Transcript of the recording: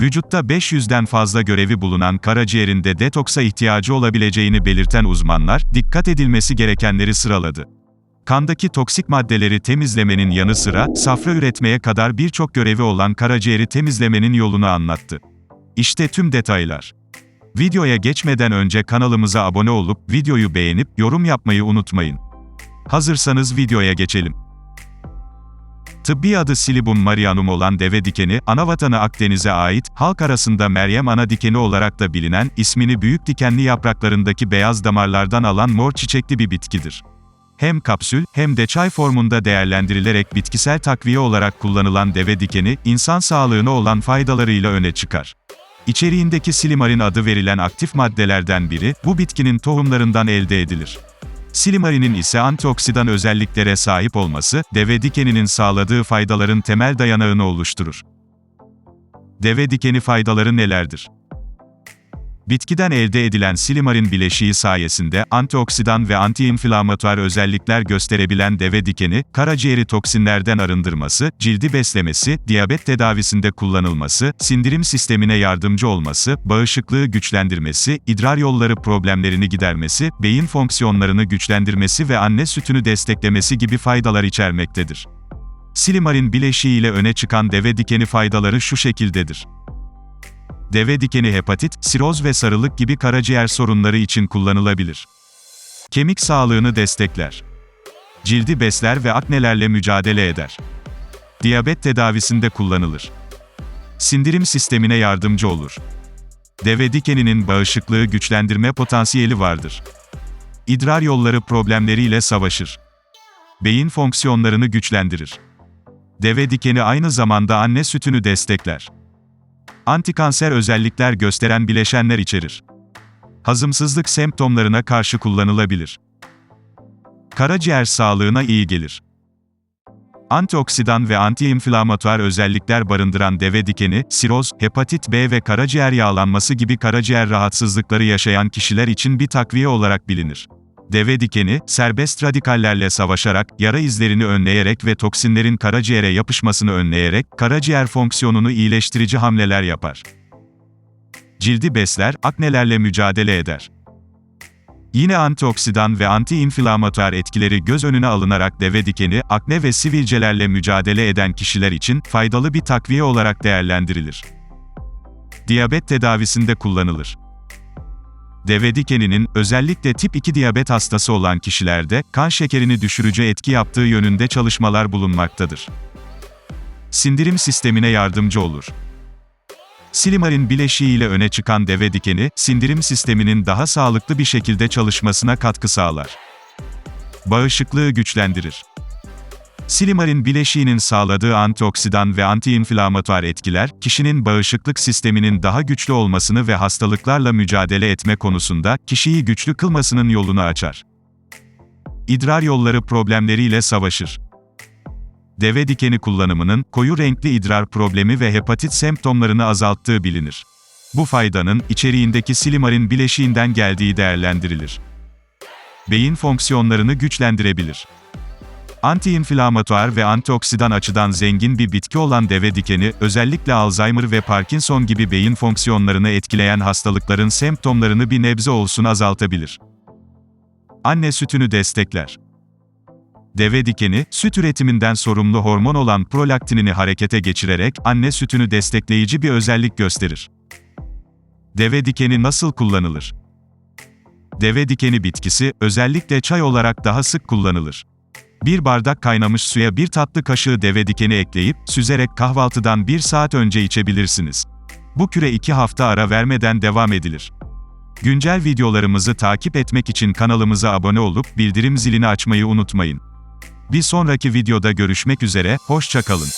Vücutta 500'den fazla görevi bulunan karaciğerinde detoksa ihtiyacı olabileceğini belirten uzmanlar, dikkat edilmesi gerekenleri sıraladı. Kandaki toksik maddeleri temizlemenin yanı sıra, safra üretmeye kadar birçok görevi olan karaciğeri temizlemenin yolunu anlattı. İşte tüm detaylar. Videoya geçmeden önce kanalımıza abone olup, videoyu beğenip, yorum yapmayı unutmayın. Hazırsanız videoya geçelim. Tıbbi adı Silibum marianum olan deve dikeni, anavatanı Akdeniz'e ait, halk arasında Meryem ana dikeni olarak da bilinen, ismini büyük dikenli yapraklarındaki beyaz damarlardan alan mor çiçekli bir bitkidir. Hem kapsül, hem de çay formunda değerlendirilerek bitkisel takviye olarak kullanılan deve dikeni, insan sağlığına olan faydalarıyla öne çıkar. İçeriğindeki silimarin adı verilen aktif maddelerden biri, bu bitkinin tohumlarından elde edilir. Silimarinin ise antioksidan özelliklere sahip olması, deve dikeninin sağladığı faydaların temel dayanağını oluşturur. Deve dikeni faydaları nelerdir? Bitkiden elde edilen silimarin bileşiği sayesinde antioksidan ve antiinflamatuar özellikler gösterebilen deve dikeni, karaciğeri toksinlerden arındırması, cildi beslemesi, diyabet tedavisinde kullanılması, sindirim sistemine yardımcı olması, bağışıklığı güçlendirmesi, idrar yolları problemlerini gidermesi, beyin fonksiyonlarını güçlendirmesi ve anne sütünü desteklemesi gibi faydalar içermektedir. Silimarin bileşiği ile öne çıkan deve dikeni faydaları şu şekildedir. Deve dikeni hepatit, siroz ve sarılık gibi karaciğer sorunları için kullanılabilir. Kemik sağlığını destekler. Cildi besler ve aknelerle mücadele eder. Diyabet tedavisinde kullanılır. Sindirim sistemine yardımcı olur. Deve dikeninin bağışıklığı güçlendirme potansiyeli vardır. İdrar yolları problemleriyle savaşır. Beyin fonksiyonlarını güçlendirir. Deve dikeni aynı zamanda anne sütünü destekler. Antikanser özellikler gösteren bileşenler içerir. Hazımsızlık semptomlarına karşı kullanılabilir. Karaciğer sağlığına iyi gelir. Antioksidan ve antiinflamatuar özellikler barındıran deve dikeni, siroz, hepatit B ve karaciğer yağlanması gibi karaciğer rahatsızlıkları yaşayan kişiler için bir takviye olarak bilinir. Deve dikeni, serbest radikallerle savaşarak, yara izlerini önleyerek ve toksinlerin karaciğere yapışmasını önleyerek, karaciğer fonksiyonunu iyileştirici hamleler yapar. Cildi besler, aknelerle mücadele eder. Yine antioksidan ve antiinflamatuar etkileri göz önüne alınarak deve dikeni, akne ve sivilcelerle mücadele eden kişiler için faydalı bir takviye olarak değerlendirilir. Diyabet tedavisinde kullanılır. Deve dikeninin, özellikle tip 2 diyabet hastası olan kişilerde, kan şekerini düşürücü etki yaptığı yönünde çalışmalar bulunmaktadır. Sindirim sistemine yardımcı olur. Silimarin bileşiği ile öne çıkan deve dikeni, sindirim sisteminin daha sağlıklı bir şekilde çalışmasına katkı sağlar. Bağışıklığı güçlendirir. Silimarin bileşiğinin sağladığı antioksidan ve antiinflamatuar etkiler, kişinin bağışıklık sisteminin daha güçlü olmasını ve hastalıklarla mücadele etme konusunda, kişiyi güçlü kılmasının yolunu açar. İdrar yolları problemleriyle savaşır. Deve dikeni kullanımının, koyu renkli idrar problemi ve hepatit semptomlarını azalttığı bilinir. Bu faydanın, içeriğindeki silimarin bileşiğinden geldiği değerlendirilir. Beyin fonksiyonlarını güçlendirebilir. Antiinflamatuar ve antioksidan açıdan zengin bir bitki olan deve dikeni, özellikle Alzheimer ve Parkinson gibi beyin fonksiyonlarını etkileyen hastalıkların semptomlarını bir nebze olsun azaltabilir. Anne sütünü destekler. Deve dikeni, süt üretiminden sorumlu hormon olan prolaktinini harekete geçirerek, anne sütünü destekleyici bir özellik gösterir. Deve dikeni nasıl kullanılır? Deve dikeni bitkisi, özellikle çay olarak daha sık kullanılır. Bir bardak kaynamış suya bir tatlı kaşığı deve dikeni ekleyip, süzerek kahvaltıdan bir saat önce içebilirsiniz. Bu küre iki hafta ara vermeden devam edilir. Güncel videolarımızı takip etmek için kanalımıza abone olup, bildirim zilini açmayı unutmayın. Bir sonraki videoda görüşmek üzere, hoşçakalın.